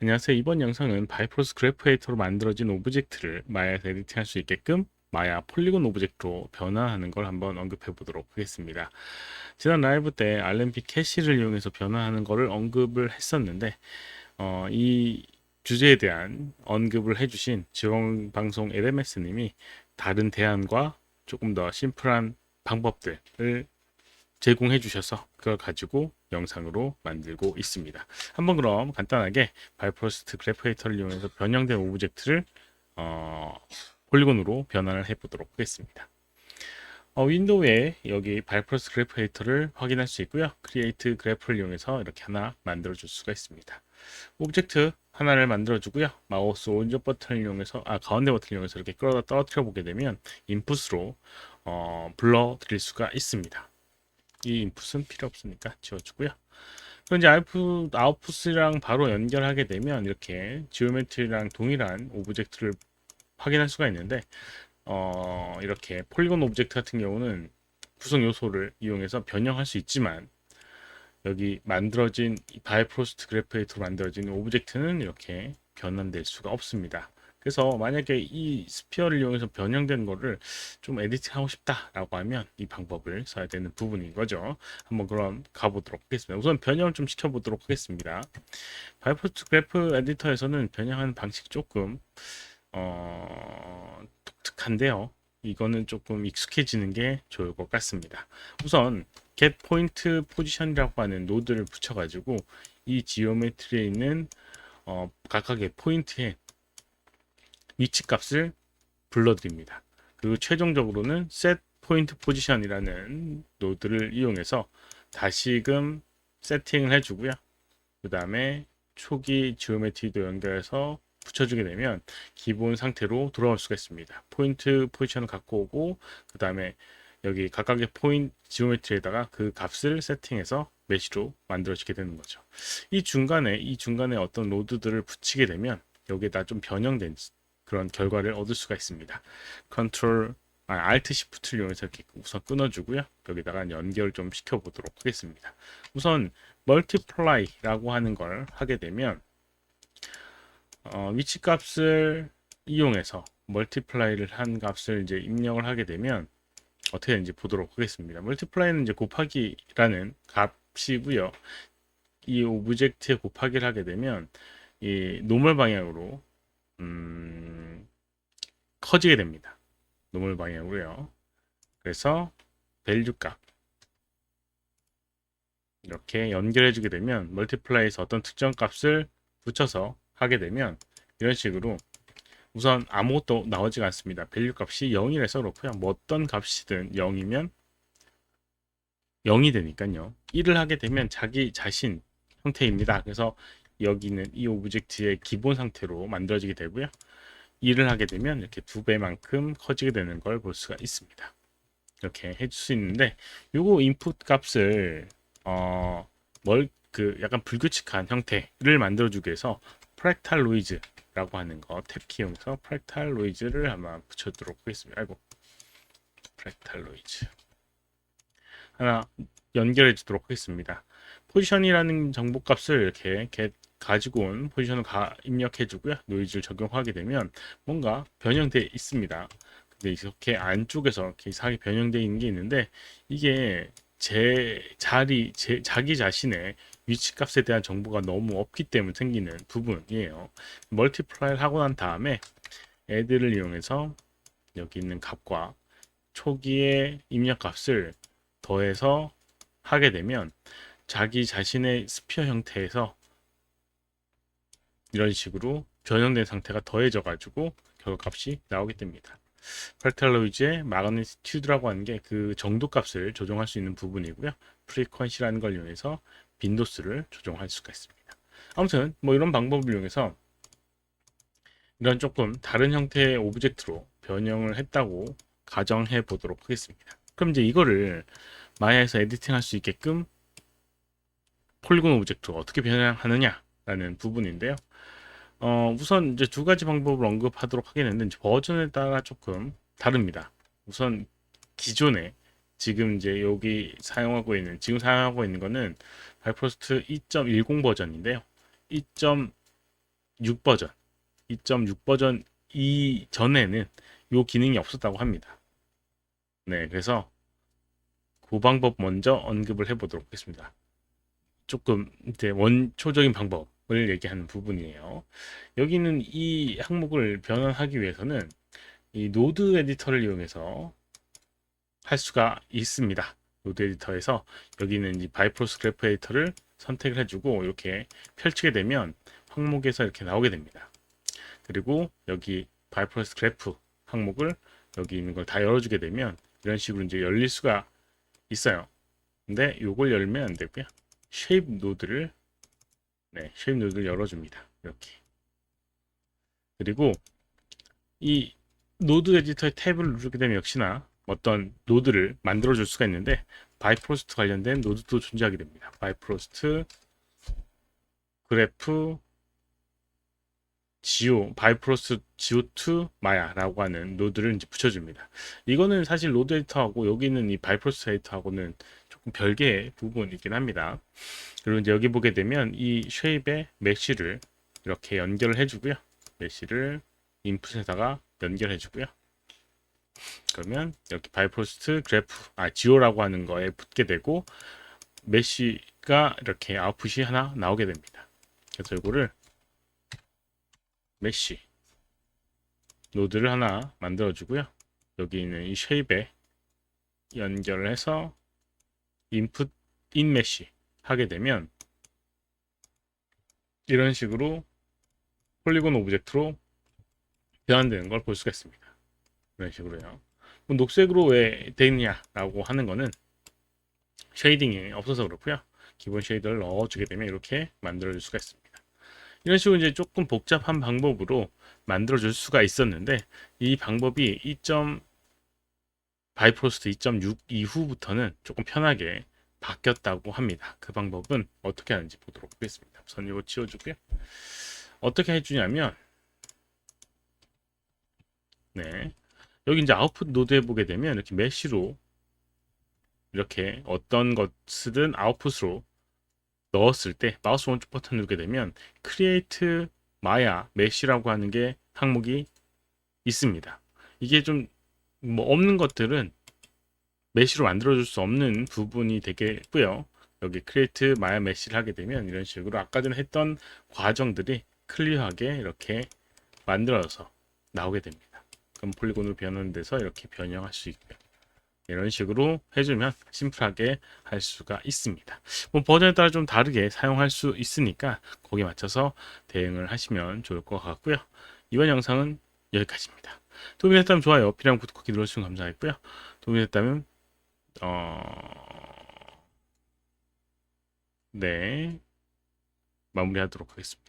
안녕하세요. 이번 영상은 바이프로스 그래프 에이터로 만들어진 오브젝트를 마야에서 에디팅할 수 있게끔 마야 폴리곤 오브젝트로 변화하는 걸 한번 언급해 보도록 하겠습니다. 지난 라이브 때 RMP 캐시를 이용해서 변화하는 것을 언급을 했었는데 어, 이 주제에 대한 언급을 해주신 지원방송 LMS님이 다른 대안과 조금 더 심플한 방법들을 제공해 주셔서 그걸 가지고 영상으로 만들고 있습니다. 한번 그럼 간단하게 바이프로스트 그래프에이터를 이용해서 변형된 오브젝트를 어, 폴리곤으로 변환을 해 보도록 하겠습니다. 어, 윈도우에 여기 바이프로스트 그래프에이터를 확인할 수 있고요. 크리에이트 그래프를 이용해서 이렇게 하나 만들어 줄 수가 있습니다. 오브젝트 하나를 만들어 주고요. 마우스 오른쪽 버튼을 이용해서 아 가운데 버튼을 이용해서 이렇게 끌어다 떨어뜨려 보게 되면 인풋으로 어, 불러 드릴 수가 있습니다. 이 인풋은 필요 없으니까 지워주고요. 그럼 이제 아웃풋, 아웃풋이랑 바로 연결하게 되면 이렇게 지오메트리랑 동일한 오브젝트를 확인할 수가 있는데 어, 이렇게 폴리곤 오브젝트 같은 경우는 구성 요소를 이용해서 변형할 수 있지만 여기 만들어진 바이프로스트 그래프에이터로 만들어진 오브젝트는 이렇게 변환될 수가 없습니다. 그래서 만약에 이 스피어를 이용해서 변형된 거를 좀 에디팅하고 싶다라고 하면 이 방법을 써야 되는 부분인 거죠. 한번 그럼 가보도록 하겠습니다. 우선 변형을 좀 시켜보도록 하겠습니다. 바이포트 그래프 에디터에서는 변형하는 방식 조금 어, 독특한데요. 이거는 조금 익숙해지는 게 좋을 것 같습니다. 우선 get point position이라고 하는 노드를 붙여가지고 이 지오메트리에 있는 어, 각각의 포인트에 위치 값을 불러드립니다. 그리고 최종적으로는 set point position이라는 노드를 이용해서 다시금 세팅을 해주고요. 그 다음에 초기 지오메트리도 연결해서 붙여주게 되면 기본 상태로 돌아올 수가 있습니다. 포인트 포지션을 갖고 오고 그 다음에 여기 각각의 포인트 지오메트리에다가 그 값을 세팅해서 메시로 만들어지게 되는 거죠. 이 중간에 이 중간에 어떤 로드들을 붙이게 되면 여기에다 좀 변형된 그런 결과를 얻을 수가 있습니다. 컨트롤 아, Alt Shift를 이용해서 이렇게 우선 끊어주고요. 여기다가 연결 좀 시켜보도록 하겠습니다. 우선 Multiply라고 하는 걸 하게 되면 어, 위치 값을 이용해서 멀티플라이를 한 값을 이제 입력을 하게 되면 어떻게 되는지 보도록 하겠습니다. 멀티플라이는 이제 곱하기라는 값이고요. 이 오브젝트에 곱하기를 하게 되면 이 노멀 방향으로 음, 커지게 됩니다. 노멀 방향으로요. 그래서 밸류 값 이렇게 연결해 주게 되면 멀티플라이에서 어떤 특정 값을 붙여서 하게 되면 이런 식으로 우선 아무것도 나오지가 않습니다. 밸류 값이 0이라서 그렇고요. 뭐 어떤 값이든 0이면 0이 되니까요. 1을 하게 되면 자기 자신 형태입니다. 그래서 여기는 이 오브젝트의 기본 상태로 만들어지게 되고요. 2를 하게 되면 이렇게 두 배만큼 커지게 되는 걸 볼 수가 있습니다. 이렇게 해줄 수 있는데 요거 인풋 값을 어뭘그 약간 불규칙한 형태를 만들어 주기 위해서 프랙탈 노이즈라고 하는 거 탭키 이용해서 프랙탈 노이즈를 한번 붙여도록 하겠습니다. 아이고 프랙탈 노이즈 하나 연결해 주도록 하겠습니다. 포지션이라는 정보값을 이렇게 get 가지고 온 포지션을 가, 입력해 주고요. 노이즈를 적용하게 되면 뭔가 변형되어 있습니다. 근데 이렇게 안쪽에서 이렇게 이상하게 변형되어 있는 게 있는데 이게 제 자리, 제 자기 자신의 위치 값에 대한 정보가 너무 없기 때문에 생기는 부분이에요. 멀티플라이를 하고 난 다음에 애들을 이용해서 여기 있는 값과 초기의 입력 값을 더해서 하게 되면 자기 자신의 스피어 형태에서 이런 식으로 변형된 상태가 더해져 가지고 결과 값이 나오게 됩니다. 프랙탈로이즈의 마그니튜드라고 하는 게 그 정도 값을 조정할 수 있는 부분이고요. 프리퀀시라는 걸 이용해서 빈도수를 조정할 수가 있습니다. 아무튼 뭐 이런 방법을 이용해서 이런 조금 다른 형태의 오브젝트로 변형을 했다고 가정해 보도록 하겠습니다. 그럼 이제 이거를 마야에서 에디팅할 수 있게끔 폴리곤 오브젝트로 어떻게 변형하느냐 라는 부분인데요. 어, 우선 이제 두 가지 방법을 언급하도록 하겠는데 버전에 따라 조금 다릅니다. 우선 기존에 지금 이제 여기 사용하고 있는 지금 사용하고 있는 거는 바이프로스트 2.10 버전인데요. 2. 2.6 버전, 2.6 버전 이전에는 요 기능이 없었다고 합니다. 네, 그래서 그 방법 먼저 언급을 해보도록 하겠습니다. 조금 이제 원초적인 방법 을 얘기하는 부분이에요. 여기는 이 항목을 변환하기 위해서는 이 노드 에디터를 이용해서 할 수가 있습니다. 노드 에디터에서 여기는 이 바이프로스 그래프 에디터를 선택을 해주고 이렇게 펼치게 되면 항목에서 이렇게 나오게 됩니다. 그리고 여기 바이프로스 그래프 항목을 여기 있는 걸 다 열어주게 되면 이런 식으로 이제 열릴 수가 있어요. 근데 이걸 열면 안 되고요. 쉐입 노드를 네, 쉐입 노드를 열어줍니다. 이렇게. 그리고 이 노드 에디터의 탭을 누르게 되면 역시나 어떤 노드를 만들어 줄 수가 있는데 바이프로스트 관련된 노드도 존재하게 됩니다. 바이프로스트 그래프 지오 바이프로스트 지오2 마야라고 하는 노드를 이제 붙여줍니다. 이거는 사실 노드 에디터하고 여기 있는 이 바이프로스트 에디터하고는 조금 별개의 부분이긴 합니다. 그리고 이제 여기 보게 되면 이 쉐입의 메쉬를 이렇게 연결을 해주고요. 메쉬를 인풋에다가 연결해주고요. 그러면 이렇게 바이프로스트 그래프 아 지오라고 하는 거에 붙게 되고 메쉬가 이렇게 아웃풋이 하나 나오게 됩니다. 그래서 이거를 메쉬 노드를 하나 만들어 주고요. 여기 있는 이 쉐입에 연결을 해서 인풋 인 메쉬 하게 되면 이런 식으로 폴리곤 오브젝트로 변환되는 걸 볼 수가 있습니다. 이런 식으로요. 뭐 녹색으로 왜 되느냐라고 하는 거는 쉐이딩이 없어서 그렇고요. 기본 쉐이더를 넣어주게 되면 이렇게 만들어줄 수가 있습니다. 이런 식으로 이제 조금 복잡한 방법으로 만들어줄 수가 있었는데 이 방법이 2. 바이프로스트 2.6 이후부터는 조금 편하게 바뀌었다고 합니다. 그 방법은 어떻게 하는지 보도록 하겠습니다. 우선 이거 지워주고요. 어떻게 해주냐면 네 여기 이제 아웃풋 노드에 보게 되면 이렇게 메쉬로 이렇게 어떤 것이든 아웃풋으로 넣었을 때 마우스 오른쪽 버튼 누르게 되면 크리에이트 마야 메쉬라고 하는 게 항목이 있습니다. 이게 좀 뭐 없는 것들은 메쉬로 만들어줄 수 없는 부분이 되겠고요. 여기 크리에이트 마야 메쉬를 하게 되면 이런 식으로 아까 전에 했던 과정들이 클리어하게 이렇게 만들어서 나오게 됩니다. 그럼 폴리곤으로 변하는 데서 이렇게 변형할 수 있고요. 이런 식으로 해주면 심플하게 할 수가 있습니다. 뭐 버전에 따라 좀 다르게 사용할 수 있으니까 거기에 맞춰서 대응을 하시면 좋을 것 같고요. 이번 영상은 여기까지입니다. 도움이 됐다면 좋아요, 필요한 구독하기 눌러주시면 감사하겠고요. 도움이 됐다면 어... 네 마무리하도록 하겠습니다.